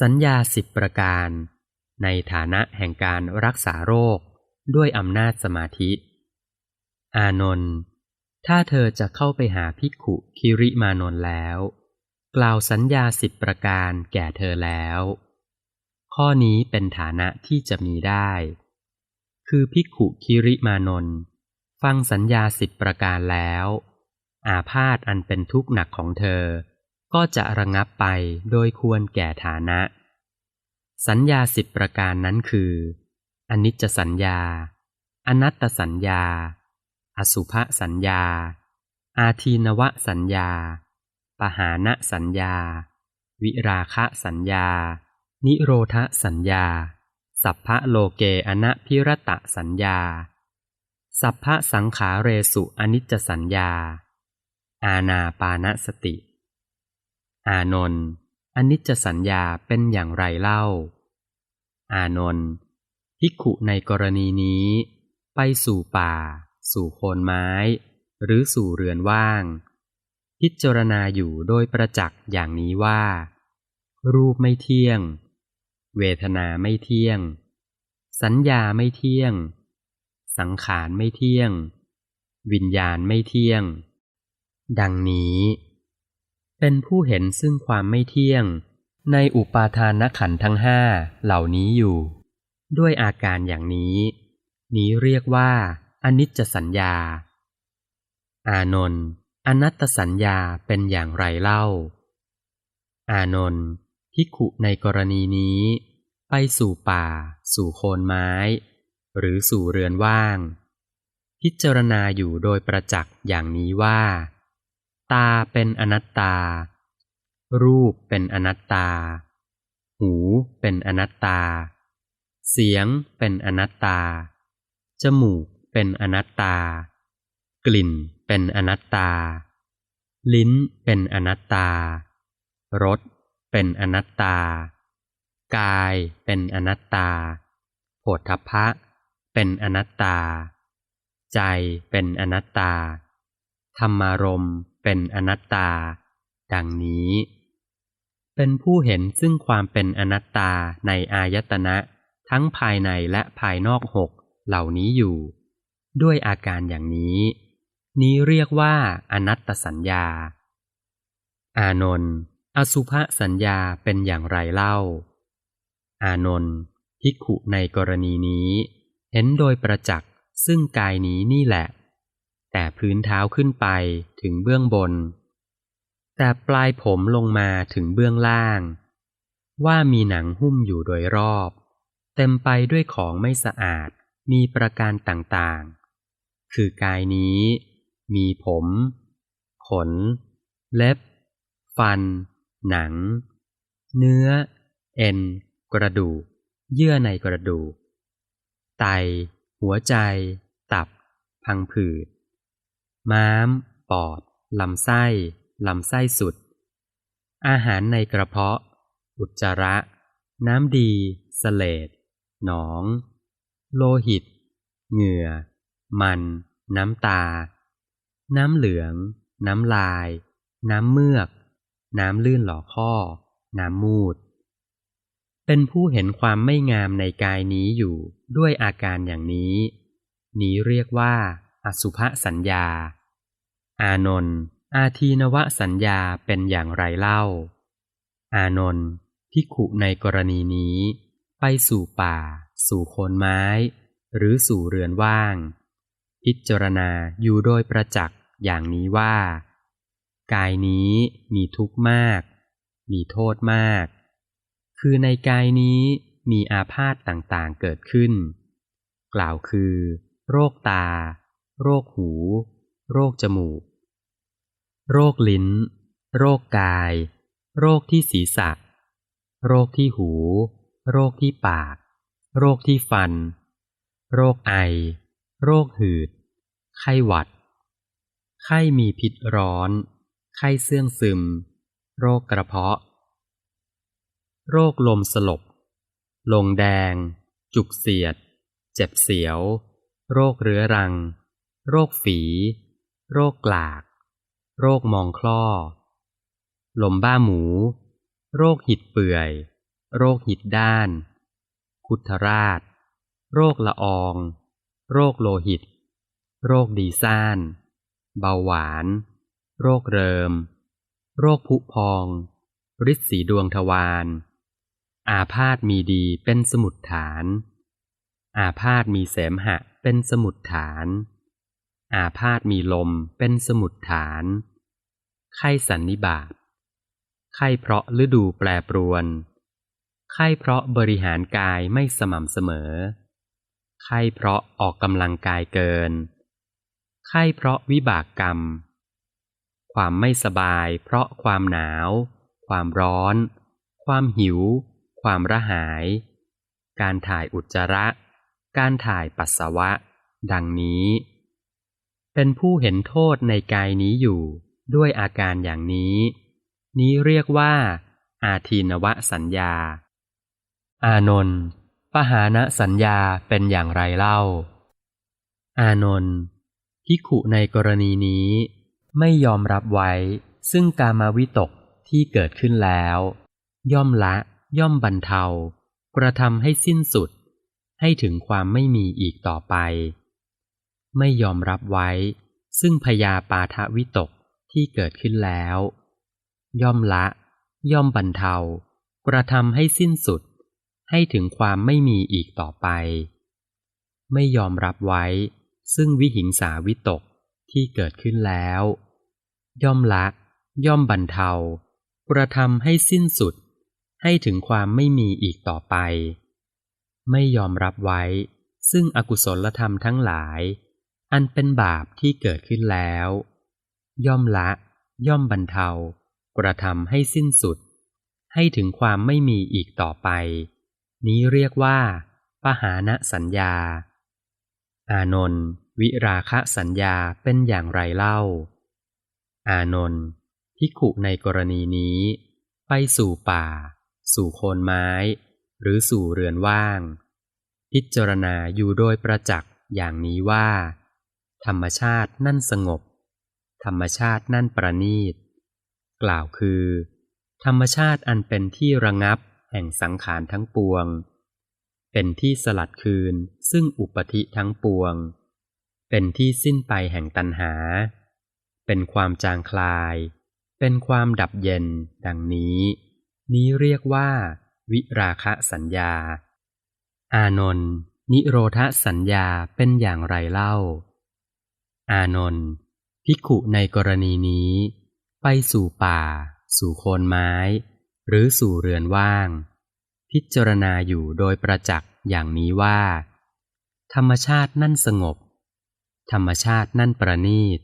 สัญญาสิบประการ ในฐานะแห่งการรักษาโรคด้วยอำนาจสมาธิ อานนท์ถ้าเธอจะเข้าไปหาภิกขุคิริมานนท์แล้ว กล่าวสัญญาสิบประการแก่เธอแล้ว ข้อนี้เป็นฐานะที่จะมีได้ คือภิกขุคิริมานนท์ฟังสัญญาสิบประการแล้ว อาพาธอันเป็นทุกข์หนักของเธอ ก็จะระงับไปโดยควรแก่ฐานะ สัญญาสิบประการนั้นคืออนิจจสัญญา อนัตตสัญญา อสุภสัญญา อาทีนวสัญญา ปหานะสัญญา วิราคะสัญญา นิโรธสัญญา สัพพะโลเกอนะพิรตะสัญญา สัพพะสังขาเรสุอนิจจสัญญา อาณาปานสติ อานนท์อนิจจสัญญาเป็นอย่างไรเล่า อานนท์ภิกขุในกรณีนี้ ไปสู่ป่า สู่โคนไม้ หรือสู่เรือนว่าง พิจารณาอยู่โดยประจักษ์อย่างนี้ว่า รูปไม่เที่ยง เวทนาไม่เที่ยง สัญญาไม่เที่ยง สังขารไม่เที่ยง วิญญาณไม่เที่ยง ดังนี้ เป็นผู้เห็นซึ่งความไม่เที่ยง ในอุปาทานขันธ์ทั้งห้าเหล่านี้อยู่ ด้วยอาการอย่างนี้ นี้เรียกว่าอนิจจสัญญา อานนท์อนัตตสัญญาเป็นอย่างไรเล่า อานนท์ภิขุในกรณีนี้ ไปสู่ป่า สู่โคนไม้ หรือสู่เรือนว่าง พิจารณาอยู่โดยประจักษ์อย่างนี้ว่า ตาเป็นอนัตตา รูปเป็นอนัตตา หูเป็นอนัตตา เสียงเป็นอนัตตา จมูกเป็นอนัตตา กลิ่นเป็นอนัตตา ลิ้นเป็นอนัตตา รสเป็นอนัตตา กายเป็นอนัตตาโผฏฐัพพะ เป็นอนัตตา ใจเป็นอนัตตา ธรรมารมณ์ เป็นอนัตตา ดังนี้ เป็นผู้เห็นซึ่งความเป็นอนัตตาในอายตนะ ทั้งภายในและภายนอกหกเหล่านี้อยู่ ด้วยอาการอย่างนี้ นี้เรียกว่าอนัตตสัญญา อานนท์อสุภสัญญาเป็นอย่างไรเล่า อานนท์ภิกขุในกรณีนี้ เห็นโดยประจักษ์ซึ่งกายนี้นี่แหละ แต่พื้นเท้าขึ้นไปถึงเบื้องบน แต่ปลายผมลงมาถึงเบื้องล่าง ว่ามีหนังหุ้มอยู่โดยรอบ เต็มไปด้วยของไม่สะอาดมีประการต่างๆ คือกายนี้ มีผม ขน เล็บ ฟัน หนัง เนื้อ เอ็น กระดูก เยื่อในกระดูก ไต หัวใจ ตับ พังผืด ม้าม ปอด ลำไส้ ลำไส้สุด อาหารในกระเพาะ อุจจาระ น้ำดีสเสลดหนอง โลหิต เหงื่อ มัน น้ำตา น้ำเหลือง น้ำลาย น้ำเมือก น้ำลื่นหล่อข้อ น้ำมูด เป็นผู้เห็นความไม่งามในกายนี้อยู่ด้วยอาการอย่างนี้ นี้เรียกว่า อสุภสัญญา อานนท์อาทีนวสัญญาเป็นอย่างไรเล่า อานนท์ภิขุในกรณีนี้ ไปสู่ป่า สู่โคนไม้ หรือสู่เรือนว่าง พิจารณาอยู่โดยประจักษ์อย่างนี้ว่า กายนี้มีทุกข์มาก มีโทษมาก คือในกายนี้มีอาพาธต่างๆเกิดขึ้น กล่าวคือ โรคตา โรคหู โรคจมูก โรคลิ้น โรคกาย โรคที่ศีรษะ โรคที่หู โรคที่ปาก โรคที่ฟัน โรคไอ โรคหืด ไข้หวัด ไข้มีพิษร้อน ไข้เสื่องซึม โรคกระเพาะ โรคลมสลบ ลงแดง จุกเสียด เจ็บเสียว โรคเรื้อรัง โรคฝี โรคกลาก โรคมองคล้อ ลมบ้าหมู โรคหิดเปื่อย โรคหิดด้าน คุทราช โรคละออง โรคโลหิต โรคดีซ่าน เบาหวาน โรคเริม โรคผุพองฤทธิ์สีดวงทวารอาพาธมีดีเป็นสมุดฐาน อาพาธมีเสมหะเป็นสมุดฐาน อาพาธมีลมเป็นสมุดฐาน ไข้สันนิบาต ไข้เพราะฤดูแปรปรวน ไข้เพราะบริหารกายไม่สม่ำเสมอ ไข้เพราะออกกำลังกายเกิน ไข้เพราะวิบากกรรม ความไม่สบายเพราะความหนาว ความร้อน ความหิว ความระหาย การถ่ายอุจจาระ การถ่ายปัสสาวะ ดังนี้ เป็นผู้เห็นโทษในกายนี้อยู่ด้วยอาการอย่างนี้ นี้เรียกว่า อาทีนวสัญญา อานนท์ปหานะสัญญาเป็นอย่างไรเล่า อานนท์พิขุในกรณีนี้ไม่ยอมรับไว้ ซึ่งกามาวิตกที่เกิดขึ้นแล้ว ย่อมละ ย่อมบรรเทา กระทำให้สิ้นสุด ให้ถึงความไม่มีอีกต่อไป ไม่ยอมรับไว้ ซึ่งพยาปาทวิตกที่เกิดขึ้นแล้ว ย่อมละ ย่อมบรรเทา กระทำให้สิ้นสุด ให้ถึงความไม่มีอีกต่อไป ไม่ยอมรับไว้ ซึ่งวิหิงสาวิตกที่เกิดขึ้นแล้ว ย่อมละ ย่อมบรรเทา กระทำให้สิ้นสุด ให้ถึงความไม่มีอีกต่อไป ไม่ยอมรับไว้ ซึ่งอกุศลธรรมทั้งหลาย อันเป็นบาปที่เกิดขึ้นแล้ว ย่อมละ ย่อมบรรเทา กระทำให้สิ้นสุด ให้ถึงความไม่มีอีกต่อไป นี้เรียกว่าปหานะสัญญา อานนท์วิราคะสัญญาเป็นอย่างไรเล่า อานนท์พิขุในกรณีนี้ ไปสู่ป่า สู่โคนไม้ หรือสู่เรือนว่าง พิจารณาอยู่โดยประจักษ์อย่างนี้ว่า ธรรมชาตินั่นสงบ ธรรมชาตินั่นประณีต กล่าวคือ ธรรมชาติอันเป็นที่ระงับแห่งสังขารทั้งปวง เป็นที่สลัดคืนซึ่งอุปธิทั้งปวง เป็นที่สิ้นไปแห่งตัณหา เป็นความจางคลาย เป็นความดับเย็นดังนี้ นี้เรียกว่า วิราคะสัญญา อานนท์นิโรธสัญญาเป็นอย่างไรเล่า อานนท์ภิกขุในกรณีนี้ ไปสู่ป่า สู่โคนไม้ หรือสู่เรือนว่าง พิจารณาอยู่โดยประจักษ์อย่างนี้ว่า ธรรมชาตินั่นสงบ ธรรมชาตินั่นประณีต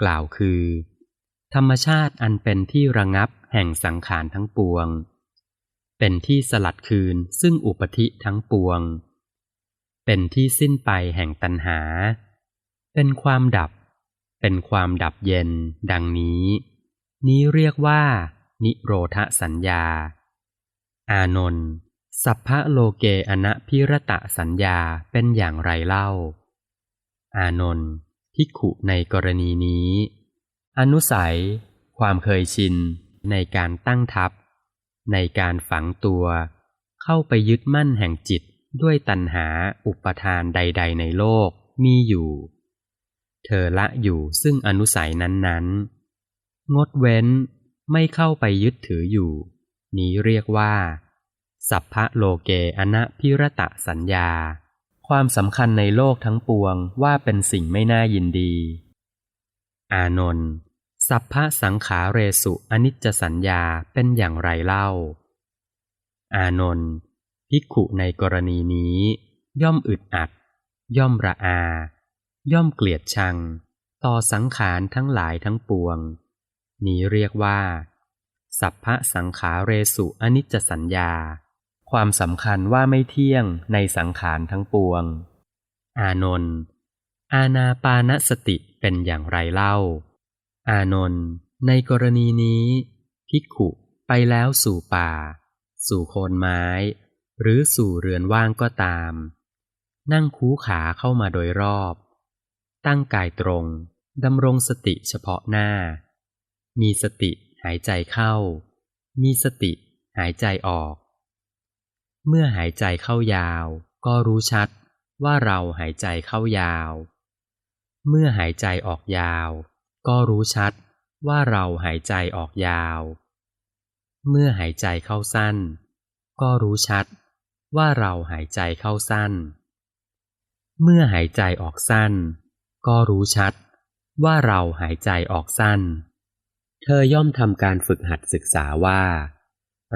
กล่าวคือ ธรรมชาติอันเป็นที่ระงับแห่งสังขารทั้งปวง เป็นที่สลัดคืนซึ่งอุปธิทั้งปวง เป็นที่สิ้นไปแห่งตัณหา เป็นความดับ เป็นความดับเย็น ดังนี้ นี้เรียกว่า นิโรธสัญญา อานนท์สัพพะโลเกอนะพิรตะสัญญาเป็นอย่างไรเล่า อานนท์พิขุในกรณีนี้ อนุสัย ความเคยชิน ในการตั้งทับ ในการฝังตัว เข้าไปยึดมั่นแห่งจิตด้วยตัณหาอุปทานใด ๆ ในโลกมีอยู่ เธอละอยู่ซึ่งอนุสัยนั้นๆ งดเว้นไม่เข้าไปยึดถืออยู่ นี้เรียกว่า สัพพะโลเกอนะพิรตะสัญญา ความสำคัญในโลกทั้งปวงว่าเป็นสิ่งไม่น่ายินดี อานนท์สัพพะสังขาเรสุอนิจจสัญญาเป็นอย่างไรเล่า อานนท์ภิกขุในกรณีนี้ ย่อมอึดอัด ย่อมระอา ย่อมเกลียดชัง ต่อสังขารทั้งหลายทั้งปวง นี้เรียกว่า สัพพะสังขาเรสุอนิจจสัญญา ความสำคัญว่าไม่เที่ยงในสังขารทั้งปวง อานนท์อาณาปานสติเป็นอย่างไรเล่า อานนท์ในกรณีนี้ ภิกขุไปแล้วสู่ป่า สู่โคนไม้ หรือสู่เรือนว่างก็ตาม นั่งคูขาเข้ามาโดยรอบ ตั้งกายตรงดำรงสติเฉพาะหน้า มีสติหายใจเข้า มีสติหายใจออก เมื่อหายใจเข้ายาว ก็รู้ชัดว่าเราหายใจเข้ายาว เมื่อหายใจออกยาว ก็รู้ชัดว่าเราหายใจออกยาว เมื่อหายใจเข้าสั้น ก็รู้ชัดว่าเราหายใจเข้าสั้น เมื่อหายใจออกสั้น ก็รู้ชัดว่าเราหายใจออกสั้น เธอย่อมทำการฝึกหัดศึกษาว่า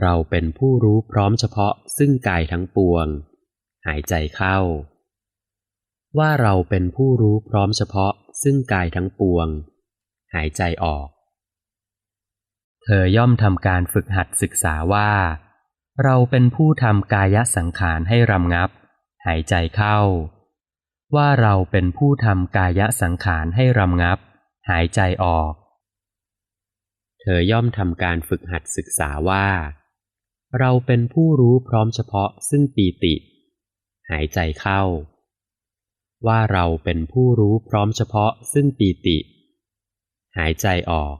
เราเป็นผู้รู้พร้อมเฉพาะซึ่งกายทั้งปวง หายใจเข้า ว่าเราเป็นผู้รู้พร้อมเฉพาะซึ่งกายทั้งปวง หายใจออก เธอย่อมทำการฝึกหัดศึกษาว่า เราเป็นผู้ทำกายสังขารให้รำงับ หายใจเข้า ว่าเราเป็นผู้ทำกายสังขารให้รำงับ หายใจออก เธอย่อมทำการฝึกหัดศึกษาว่า เราเป็นผู้รู้พร้อมเฉพาะซึ่งปีติ หายใจเข้า ว่าเราเป็นผู้รู้พร้อมเฉพาะซึ่งปีติ หายใจออก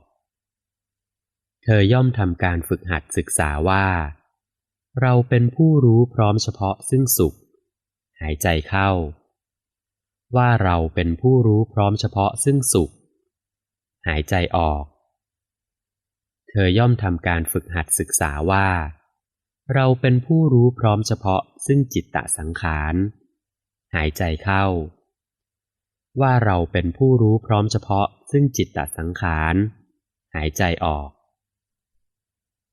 เธอย่อมทำการฝึกหัดศึกษาว่า เราเป็นผู้รู้พร้อมเฉพาะซึ่งสุข หายใจเข้า ว่าเราเป็นผู้รู้พร้อมเฉพาะซึ่งสุข หายใจออก เธอย่อมทำการฝึกหัดศึกษาว่า เราเป็นผู้รู้พร้อมเฉพาะซึ่งจิตตสังขาร หายใจเข้า ว่าเราเป็นผู้รู้พร้อมเฉพาะซึ่งจิตตสังขาร หายใจออก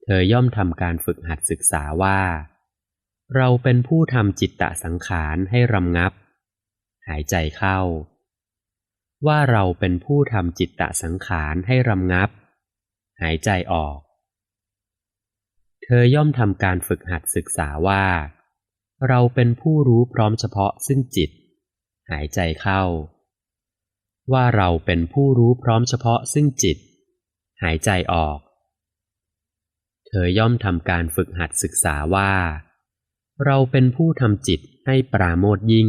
เธอย่อมทำการฝึกหัดศึกษาว่า เราเป็นผู้ทำจิตตสังขารให้รำงับ หายใจเข้า ว่าเราเป็นผู้ทำจิตตสังขารให้รำงับ หายใจออก เธอย่อมทำการฝึกหัดศึกษาว่า เราเป็นผู้รู้พร้อมเฉพาะซึ่งจิต หายใจเข้า ว่าเราเป็นผู้รู้พร้อมเฉพาะซึ่งจิต หายใจออก เธอย่อมทำการฝึกหัดศึกษาว่า เราเป็นผู้ทำจิตให้ปราโมทยิ่ง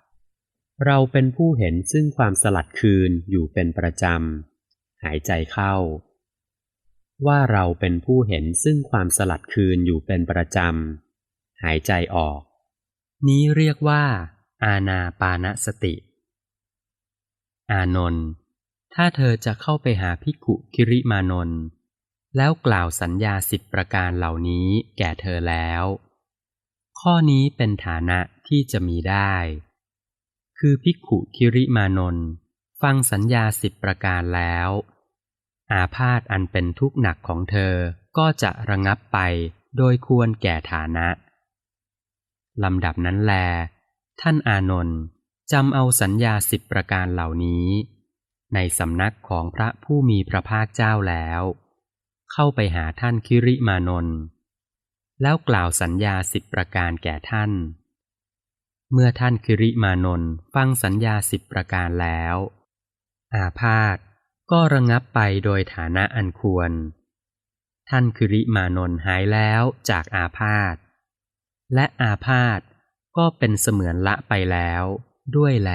เราเป็นผู้เห็นซึ่งความสลัดคืนอยู่เป็นประจำ หายใจเข้า ว่าเราเป็นผู้เห็นซึ่งความสลัดคืนอยู่เป็นประจำ หายใจออก นี้เรียกว่า อาณาปานสติ อานนท์ถ้าเธอจะเข้าไปหาภิกุคิริมานนท์แล้วกล่าวสัญญาสิบประการเหล่านี้แก่เธอแล้ว ข้อนี้เป็นฐานะที่จะมีได้ คือภิกขุคิริมานนท์ฟังสัญญาสิบประการแล้ว อาพาธอันเป็นทุกข์หนักของเธอก็จะระงับไปโดยควรแก่ฐานะ ลำดับนั้นแล ท่านอานนท์จำเอาสัญญาสิบประการเหล่านี้ ในสำนักของพระผู้มีพระภาคเจ้าแล้ว เข้าไปหาท่านคิริมานนท์แล้วกล่าวสัญญาสิบประการแก่ท่าน เมื่อท่านคิริมานนท์ฟังสัญญาสิบประการแล้ว อาพาธก็ระงับไปโดยฐานะอันควร ท่านคิริมานนท์หายแล้วจากอาพาธและอาพาธก็เป็นเสมือนละไปแล้วด้วยแล